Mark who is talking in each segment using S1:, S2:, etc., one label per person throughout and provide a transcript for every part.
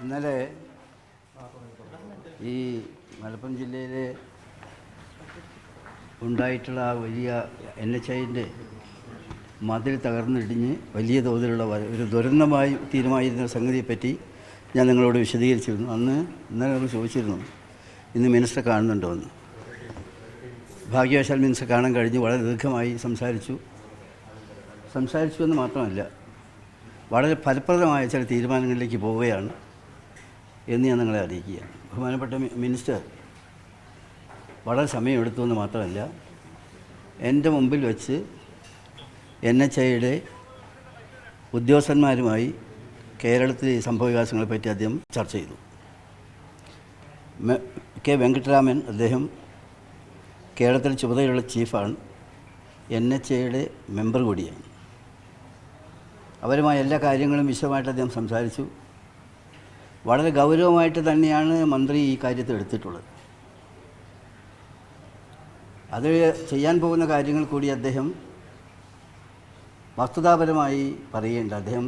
S1: ഇന്നലെ ഈ മലപ്പുറം ജില്ലയിൽ ഉണ്ടായിട്ടുള്ള ആ വലിയ എൻ എച്ച് ഐന്റെ മതിൽ തകർന്നിടിഞ്ഞ് വലിയ തോതിലുള്ള ഒരു ദുരന്തമായി തീരുമാനിക്കുന്ന സംഗതിയെപ്പറ്റി ഞാൻ നിങ്ങളോട് വിശദീകരിച്ചിരുന്നു. അന്ന് ഇന്നലെ നമ്മൾ ചോദിച്ചിരുന്നു ഇന്ന് മിനിസ്റ്റർ കാണുന്നുണ്ടോ എന്ന്? ഭാഗ്യവശാൽ മിനിസ്റ്റർ കാണാൻ കഴിഞ്ഞ്. വളരെ ദീർഘമായി സംസാരിച്ചു. സംസാരിച്ചു എന്ന് മാത്രമല്ല വളരെ ഫലപ്രദമായ ചില തീരുമാനങ്ങളിലേക്ക് പോവുകയാണ്. എന്ന് ഞാൻ നിങ്ങളെ അറിയിക്കുകയാണ്. ബഹുമാനപ്പെട്ട മിനിസ്റ്റർ വളരെ സമയമെടുത്തു എന്ന് മാത്രമല്ല എന്റെ മുമ്പിൽ വെച്ച് എൻ എച്ച് ഐയുടെ ഉദ്യോഗസ്ഥന്മാരുമായി കേരളത്തിലെ സംഭവവികാസങ്ങളെപ്പറ്റി അദ്ദേഹം ചർച്ച ചെയ്തു. കെ വെങ്കട്ടരാമൻ അദ്ദേഹം കേരളത്തിൽ ചുമതലയുള്ള ചീഫാണ് എൻ എച്ച് ഐയുടെ മെമ്പർ കൂടിയാണ്. അവരുമായി എല്ലാ കാര്യങ്ങളും വിശദമായിട്ട് അദ്ദേഹം സംസാരിച്ചു. വളരെ ഗൗരവമായിട്ട് തന്നെയാണ് മന്ത്രി ഈ കാര്യത്തിൽ എടുത്തിട്ടുള്ളത്. അത് ചെയ്യാൻ പോകുന്ന കാര്യങ്ങൾ കൂടി അദ്ദേഹം വസ്തുതാപരമായി പറയേണ്ട അദ്ദേഹം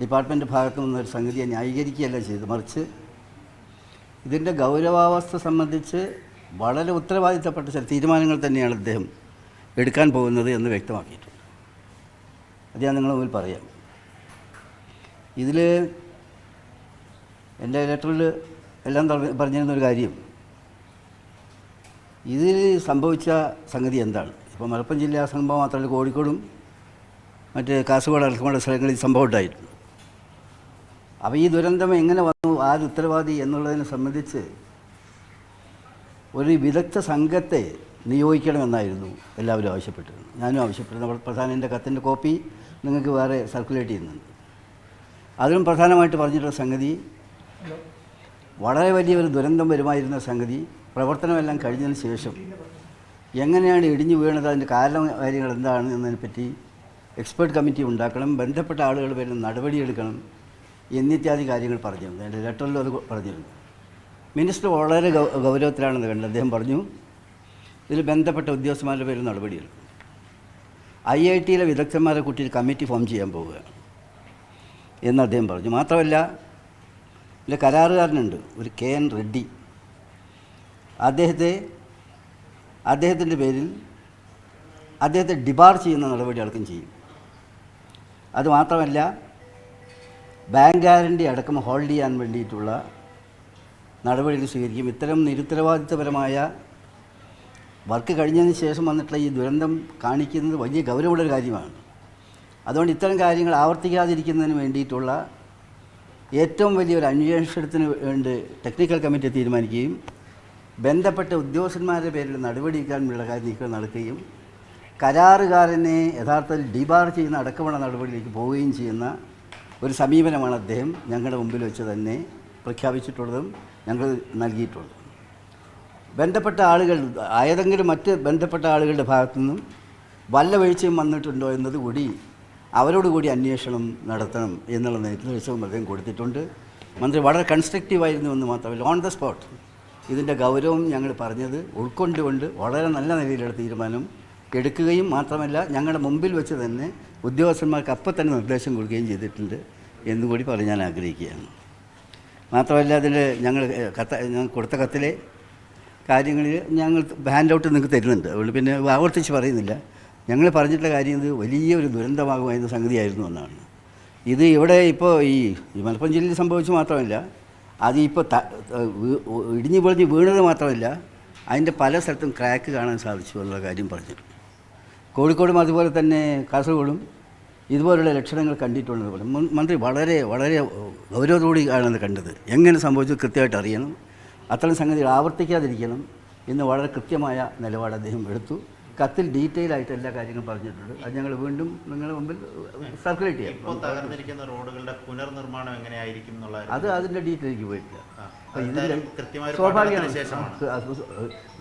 S1: ഡിപ്പാർട്ട്മെന്റ് ഭാഗത്തു നിന്നൊരു സംഗതിയെ ന്യായീകരിക്കുകയല്ല ചെയ്ത് മറിച്ച് ഇതിന്റെ ഗൗരവാവസ്ഥ സംബന്ധിച്ച് വളരെ ഉത്തരവാദിത്തപ്പെട്ട ചില തീരുമാനങ്ങൾ തന്നെയാണ് അദ്ദേഹം എടുക്കാൻ പോകുന്നത് എന്ന് വ്യക്തമാക്കിയിട്ടുണ്ട്. അത് ഞാൻ നിങ്ങളുടെ മുമ്പിൽ പറയാം. ഇതിൽ എന്റെ ലെറ്ററിൽ എല്ലാം പറഞ്ഞിരുന്ന പറഞ്ഞിരുന്നൊരു കാര്യം. ഇതിൽ സംഭവിച്ച സംഗതി എന്താണ്? ഇപ്പോൾ മലപ്പുറം ജില്ലാ സംഭവം മാത്രമല്ല കോഴിക്കോടും മറ്റ് കാസർഗോഡ് അടക്കമുള്ള സ്ഥലങ്ങളിൽ സംഭവം ഉണ്ടായിരുന്നു. അപ്പോൾ ഈ ദുരന്തം എങ്ങനെ വന്നു? ആര് ഉത്തരവാദി എന്നുള്ളതിനെ സംബന്ധിച്ച് ഒരു വിദഗ്ധ സംഘത്തെ നിയോഗിക്കണമെന്നായിരുന്നു എല്ലാവരും ആവശ്യപ്പെട്ടിരുന്നത്. ഞാനും ആവശ്യപ്പെട്ടിരുന്നു പ്രധാനന്റെ കത്തിന്റെ കോപ്പി നിങ്ങൾക്ക് വേറെ സർക്കുലേറ്റ് ചെയ്യുന്നുണ്ട്. അതിലും പ്രധാനമായിട്ട് പറഞ്ഞിട്ടുള്ള സംഗതി വളരെ വലിയൊരു ദുരന്തം വരുമായിരുന്ന സംഗതി പ്രവർത്തനമെല്ലാം കഴിഞ്ഞതിന് ശേഷം എങ്ങനെയാണ് ഇടിഞ്ഞു വീണത് അതിന്റെ കാരണം കാര്യങ്ങൾ എന്താണ് എന്നതിനെപ്പറ്റി എക്സ്പേർട്ട് കമ്മിറ്റി ഉണ്ടാക്കണം ബന്ധപ്പെട്ട ആളുകൾ വരുന്ന നടപടിയെടുക്കണം എന്നിത്യാദി കാര്യങ്ങൾ പറഞ്ഞിരുന്നു എന്റെ ലെറ്ററിലും അത് പറഞ്ഞിരുന്നു. മിനിസ്റ്റർ വളരെ ഗൗരവത്തിലാണെന്ന് കണ്ടത് അദ്ദേഹം പറഞ്ഞു ഇതിൽ ബന്ധപ്പെട്ട ഉദ്യോഗസ്ഥന്മാരുടെ പേരിൽ നടപടിയെടുക്കും. ഐ ഐ ടിയിലെ വിദഗ്ധന്മാരെ കൂട്ടി ഒരു കമ്മിറ്റി ഫോം ചെയ്യാൻ പോവുകയാണ് എന്ന് അദ്ദേഹം പറഞ്ഞു. മാത്രമല്ല ഇതിൽ കരാറുകാരനുണ്ട് ഒരു കെ എൻ റെഡ്ഡി. അദ്ദേഹത്തെ അദ്ദേഹത്തിന്റെ പേരിൽ അദ്ദേഹത്തെ ഡിബാർ ചെയ്യുന്ന നടപടി അടക്കം ചെയ്യും. അതുമാത്രമല്ല ബാങ്ക് ഗ്യാരണ്ടി അടക്കം ഹോൾഡ് ചെയ്യാൻ വേണ്ടിയിട്ടുള്ള നടപടികൾ സ്വീകരിക്കും. ഇത്തരം നിരുത്തരവാദിത്തപരമായ വർക്ക് കഴിഞ്ഞതിന് ശേഷം വന്നിട്ടുള്ള ഈ ദുരന്തം കാണിക്കുന്നത് വലിയ ഗൗരവമുള്ള ഒരു കാര്യമാണ്. അതുകൊണ്ട് ഇത്തരം കാര്യങ്ങൾ ആവർത്തിക്കാതിരിക്കുന്നതിന് വേണ്ടിയിട്ടുള്ള ഏറ്റവും വലിയൊരു അന്വേഷണത്തിന് വേണ്ടി ടെക്നിക്കൽ കമ്മിറ്റി തീരുമാനിക്കുകയും ബന്ധപ്പെട്ട ഉദ്യോഗസ്ഥന്മാരുടെ പേരിൽ നടപടിയെടുക്കാനുള്ള നീക്കം നടക്കുകയും കരാറുകാരനെ യഥാർത്ഥത്തിൽ ഡിബാർ ചെയ്യുന്ന അടക്കമുള്ള നടപടിയിലേക്ക് പോവുകയും ചെയ്യുന്ന ഒരു സമീപനമാണ് അദ്ദേഹം ഞങ്ങളുടെ മുമ്പിൽ വെച്ച് തന്നെ പ്രഖ്യാപിച്ചിട്ടുള്ളതും ഞങ്ങൾ നൽകിയിട്ടുള്ളതും. ബന്ധപ്പെട്ട ആളുകൾ ഏതെങ്കിലും മറ്റ് ബന്ധപ്പെട്ട ആളുകളുടെ ഭാഗത്തു നിന്നും വല്ല വീഴ്ചയും വന്നിട്ടുണ്ടോ എന്നത് കൂടി അവരോട് കൂടി അന്വേഷണം നടത്തണം എന്നുള്ള നിർദ്ദേശവും അദ്ദേഹം കൊടുത്തിട്ടുണ്ട്. മന്ത്രി വളരെ കൺസ്ട്രക്റ്റീവായിരുന്നു എന്ന് മാത്രമല്ല ഓൺ ദ സ്പോട്ട് ഇതിന്റെ ഗൗരവം ഞങ്ങൾ പറഞ്ഞത് ഉൾക്കൊണ്ടുകൊണ്ട് വളരെ നല്ല നിലയിലുള്ള തീരുമാനം എടുക്കുകയും മാത്രമല്ല ഞങ്ങളുടെ മുമ്പിൽ വെച്ച് തന്നെ ഉദ്യോഗസ്ഥന്മാർക്ക് അപ്പം തന്നെ നിർദ്ദേശം കൊടുക്കുകയും ചെയ്തിട്ടുണ്ട് എന്നുകൂടി പറഞ്ഞ് ഞാൻ ആഗ്രഹിക്കുകയാണ്. മാത്രമല്ല അതിൽ ഞങ്ങൾ കത്ത ഞങ്ങൾ കൊടുത്ത കത്തിലെ കാര്യങ്ങളിൽ ഞങ്ങൾ ഹാൻഡ് ഔട്ട് നിങ്ങൾക്ക് തരുന്നുണ്ട്. അതുകൊണ്ട് പിന്നെ ആവർത്തിച്ച് പറയുന്നില്ല. ഞങ്ങൾ പറഞ്ഞിട്ടുള്ള കാര്യം ഇത് വലിയൊരു ദുരന്തമാകുമായിരുന്ന സംഗതിയായിരുന്നു എന്നാണ് ഇത് ഇവിടെ ഇപ്പോൾ ഈ മലപ്പുറം ജില്ലയിൽ സംഭവിച്ചു മാത്രമല്ല അത് ഇപ്പോൾ ത ഇടിഞ്ഞു പൊളിഞ്ഞ് വീണത് മാത്രമല്ല അതിന്റെ പല സ്ഥലത്തും ക്രാക്ക് കാണാൻ സാധിച്ചു എന്നുള്ള കാര്യം പറഞ്ഞു. കോഴിക്കോടും അതുപോലെ തന്നെ കാസർഗോഡും ഇതുപോലുള്ള ലക്ഷണങ്ങൾ കണ്ടിട്ടുള്ളത് മന്ത്രി വളരെ വളരെ ഗൗരവത്തോടെയാണ് കണ്ടത്. എങ്ങനെ സംഭവിച്ചു കൃത്യമായിട്ട് അറിയണം. അത്തരം സംഗതികൾ ആവർത്തിക്കാതിരിക്കണം എന്ന് വളരെ കൃത്യമായ നിലപാട് അദ്ദേഹം എടുത്തു. കത്തിൽ ഡീറ്റെയിൽ ആയിട്ട് എല്ലാ കാര്യങ്ങളും പറഞ്ഞിട്ടുണ്ട്. അത് ഞങ്ങൾ വീണ്ടും നിങ്ങളുടെ മുമ്പിൽ സർക്കുലേറ്റ് ചെയ്യാം.
S2: ഇപ്പോൾ തകർന്നിരിക്കുന്ന റോഡുകളുടെ പുനർനിർമ്മാണം എങ്ങനെയായിരിക്കും എന്നുള്ള
S1: അത് അതിന്റെ ഡീറ്റെയിലേക്ക് പോയിട്ടില്ല. സ്വാഭാവികമാണ്.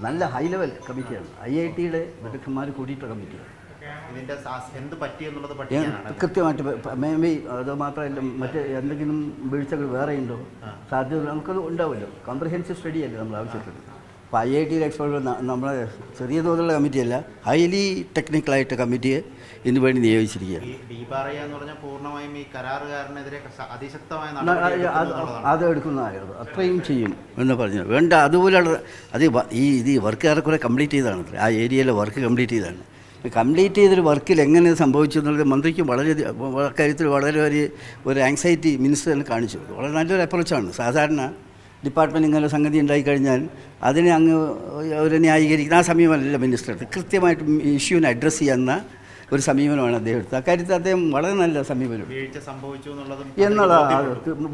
S1: നല്ല ഹൈ ലെവൽ കമ്മിറ്റിയാണ്. ഐ ഐ ടിയുടെ വിദഗ്ധന്മാർ കൂടിയിട്ടുള്ള കമ്മിറ്റിയാണ്. കൃത്യമായിട്ട് മേ ബി അത് മാത്രമല്ല മറ്റ് എന്തെങ്കിലും വീഴ്ചകൾ വേറെ ഉണ്ടോ സാധ്യത നമുക്കത് ഉണ്ടാവുമല്ലോ. കോംപ്രഹെൻസീവ് സ്റ്റഡി അല്ലേ നമ്മൾ ആവശ്യപ്പെടുന്നത്. അപ്പോൾ ഐ ഐ ടി എക്സ്പോർട്ട് നമ്മൾ ചെറിയ തോതിലുള്ള കമ്മിറ്റിയല്ല ഹൈലി ടെക്നിക്കലായിട്ട് കമ്മിറ്റിയെ ഇതിനു വേണ്ടി നിയോഗിച്ചിരിക്കുകയാണ്. അത് എടുക്കുന്നതായിരുന്നു. അത്രയും ചെയ്യും എന്ന് പറഞ്ഞു. വേണ്ട അതുപോലെയുള്ള അത് ഈ ഇത് വർക്ക് ഏറെക്കുറെ കംപ്ലീറ്റ് ചെയ്താണ് ആ ഏരിയയിലെ വർക്ക് കംപ്ലീറ്റ് ചെയ്താണ് കംപ്ലീറ്റ് ചെയ്തൊരു വർക്കിൽ എങ്ങനെ സംഭവിച്ചു എന്നുള്ളത് മന്ത്രിക്ക് വളരെ കാര്യത്തിൽ വളരെ ഒരു ഒരു ആങ്സൈറ്റി മിനിസ്റ്ററിന് കാണിച്ചു. വളരെ നല്ലൊരു അപ്രോച്ചാണ് സാധാരണ ഡിപ്പാർട്ട്മെന്റ് ഇങ്ങനെ സംഗതി ഉണ്ടായിക്കഴിഞ്ഞാൽ അതിനെ അങ്ങ് ഒരു ന്യായീകരിക്കുന്ന ആ സമീപനമല്ല മിനിസ്റ്റർ. കൃത്യമായിട്ട് ഇഷ്യൂവിനെ അഡ്രസ്സ് ചെയ്യുന്ന ഒരു സമീപനമാണ് അദ്ദേഹം എടുത്തത് അക്കാര്യത്തിൽ അദ്ദേഹം വളരെ നല്ല സമീപനം. എന്നുള്ള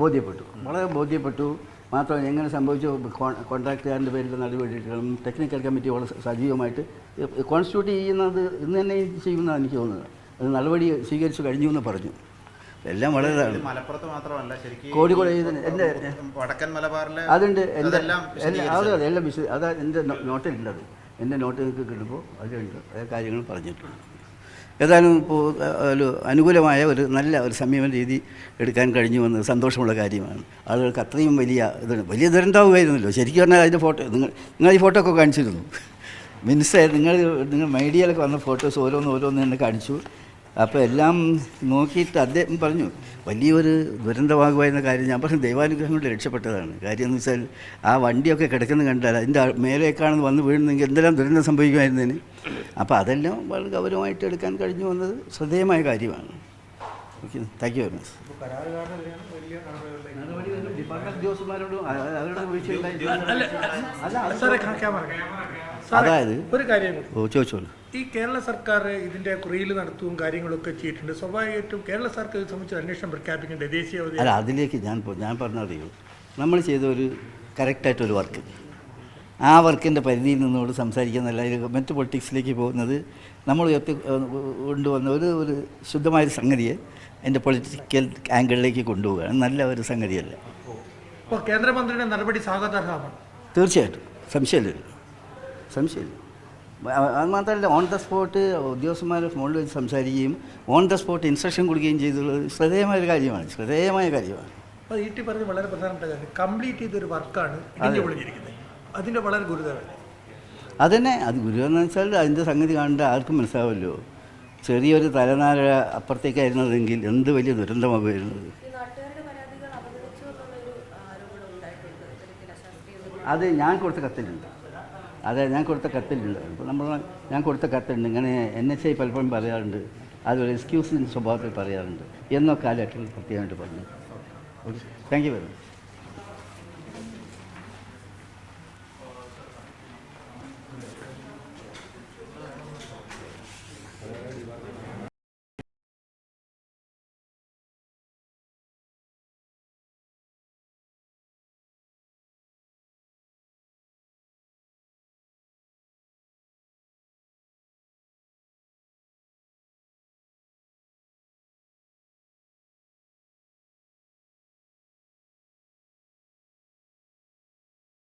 S2: ബോധ്യപ്പെട്ടു.
S1: വളരെ ബോധ്യപ്പെട്ടു. മാത്രമല്ല എങ്ങനെ സംഭവിച്ചു? കോൺട്രാക്ടുകാരന്റെ കോൺട്രാക്റ്റുകാരന്റെ പേരിൽ നടപടികളും ടെക്നിക്കൽ കമ്മിറ്റി വളരെ സജീവമായിട്ട് കോൺസ്റ്റിറ്റ്യൂട്ട് ചെയ്യുന്നത് ഇന്ന് തന്നെ ചെയ്യുമെന്നാണ് എനിക്ക് തോന്നുന്നത്. അത് നടപടി സ്വീകരിച്ചു കഴിഞ്ഞു എന്ന് പറഞ്ഞു. എല്ലാം വളരെ
S2: മലപ്പുറത്ത് മാത്രമല്ല ശരിക്കും
S1: കോഴിക്കോട് എന്റെ
S2: വടക്കൻ മലബാറിലെ
S1: അതുണ്ട്. എന്റെ അതെ എല്ലാം വിശദ അതാ എന്റെ നോട്ടിൽ നോട്ടിലുണ്ട് അത് എന്റെ നോട്ട് നിങ്ങൾക്ക് കിട്ടുമ്പോൾ അതിലുണ്ട് അതേ കാര്യങ്ങൾ പറഞ്ഞിട്ടുണ്ട്. ഏതായാലും ഇപ്പോൾ ഒരു അനുകൂലമായ ഒരു നല്ല ഒരു സമീപന രീതി എടുക്കാൻ കഴിഞ്ഞു എന്ന് സന്തോഷമുള്ള കാര്യമാണ്. ആളുകൾക്ക് അത്രയും വലിയ ഇതാണ്. വലിയ ദുരന്തമാവുമായിരുന്നല്ലോ. ശരിക്കും പറഞ്ഞാൽ അതിന്റെ ഫോട്ടോ നിങ്ങൾ നിങ്ങൾ ഈ ഫോട്ടോ ഒക്കെ കാണിച്ചിരുന്നു. മിനിസ്റ്റർ നിങ്ങൾ നിങ്ങൾ മീഡിയയിലൊക്കെ വന്ന ഫോട്ടോസ് ഓരോന്ന് ഓരോന്ന് തന്നെ കാണിച്ചു. അപ്പോൾ എല്ലാം നോക്കിയിട്ട് അദ്ദേഹം പറഞ്ഞു വലിയൊരു ദുരന്തമാകുമായിരുന്ന കാര്യം ഞാൻ പറഞ്ഞു ദൈവാനുഗ്രഹം കൊണ്ട് രക്ഷപ്പെട്ടതാണ്. കാര്യം എന്ന് വെച്ചാൽ ആ വണ്ടിയൊക്കെ കിടക്കുന്നത് കണ്ടാൽ അതിന്റെ മേലേക്കാണെന്ന് വന്ന് വീഴുന്നെങ്കിൽ എന്തെല്ലാം ദുരന്തം സംഭവിക്കുമായിരുന്നതിന് അപ്പോൾ അതെല്ലാം വളരെ ഗൗരവമായിട്ട് എടുക്കാൻ കഴിഞ്ഞു വന്നത് ശ്രദ്ധേയമായ കാര്യമാണ്. Okay thank you very much അതായത്?
S3: ഒരു കാര്യം
S1: ചോദിച്ചോളൂ
S3: ഈ കേരള സർക്കാർ ഇതിന്റെ കുറിയിൽ നടത്തുകയും കാര്യങ്ങളൊക്കെ ചെയ്തിട്ടുണ്ട്. സ്വാഭാവികമായിട്ടും കേരള സർക്കാർ സംബന്ധിച്ച് അന്വേഷണം പ്രഖ്യാപിക്കേണ്ട? ദേശീയ
S1: അല്ല അതിലേക്ക് ഞാൻ ഞാൻ പറഞ്ഞറിയൂ നമ്മൾ ചെയ്ത ഒരു കറക്റ്റായിട്ടൊരു വർക്ക്. ആ വർക്കിന്റെ പരിധിയിൽ നിന്നോട് സംസാരിക്കുന്നതല്ല മറ്റ് പൊളിറ്റിക്സിലേക്ക് പോകുന്നത് നമ്മൾ ഉയർത്തി കൊണ്ടുവന്ന ഒരു ഒരു ശുദ്ധമായൊരു സംഗതിയെ എന്റെ പൊളിറ്റിക്കൽ ആംഗിളിലേക്ക് കൊണ്ടുപോവുകയാണ്. നല്ല ഒരു സംഗതിയല്ല.
S3: ഇപ്പോൾ കേന്ദ്രമന്ത്രിയുടെ നടപടി സ്വാഗതാർഹമാണ്.
S1: തീർച്ചയായിട്ടും. സംശയമില്ല. സംശയമില്ല. അത് മാത്രമല്ല ഓൺ ദ സ്പോട്ട് ഉദ്യോഗസ്ഥന്മാരെ ഫോണിൽ വെച്ച് സംസാരിക്കുകയും ഓൺ ദ സ്പോട്ട് ഇൻസ്ട്രക്ഷൻ കൊടുക്കുകയും ചെയ്തുള്ളത് ശ്രദ്ധേയമായ ഒരു കാര്യമാണ്. ശ്രദ്ധേയമായ കാര്യമാണ്.
S3: അപ്പോൾ ഈ ടി പറഞ്ഞ വളരെ പ്രധാനപ്പെട്ട കാര്യം. കംപ്ലീറ്റ് ചെയ്തൊരു വർക്കാണ് അതിന്റെ വളരെ ഗുരുതരമാണ്
S1: അതന്നെ. അത് ഗുരു എന്ന് വെച്ചാൽ അതിന്റെ സംഗതി കാണേണ്ട ആർക്കും മനസ്സിലാവുമല്ലോ ചെറിയൊരു തലനാര അപ്പുറത്തേക്കായിരുന്നതെങ്കിൽ എന്ത് വലിയ ദുരന്തമാണ്
S4: ഈ
S1: അത് ഞാൻ കൊടുത്ത കത്തിലുണ്ട്. അതെ ഞാൻ കൊടുത്ത കത്തിലുണ്ട്. ഇപ്പോൾ നമ്മൾ ഞാൻ കൊടുത്ത കത്തുണ്ട് ഇങ്ങനെ എൻ എച്ച് ഐ പലപ്പോഴും പറയാറുണ്ട്. അതൊരു എക്സ്ക്യൂസിന്റെ സ്വഭാവത്തിൽ പറയാറുണ്ട്. എന്നൊക്കെ ആ ലെറ്ററിൽ പ്രത്യേകമായിട്ട് പറഞ്ഞു. Thank you very much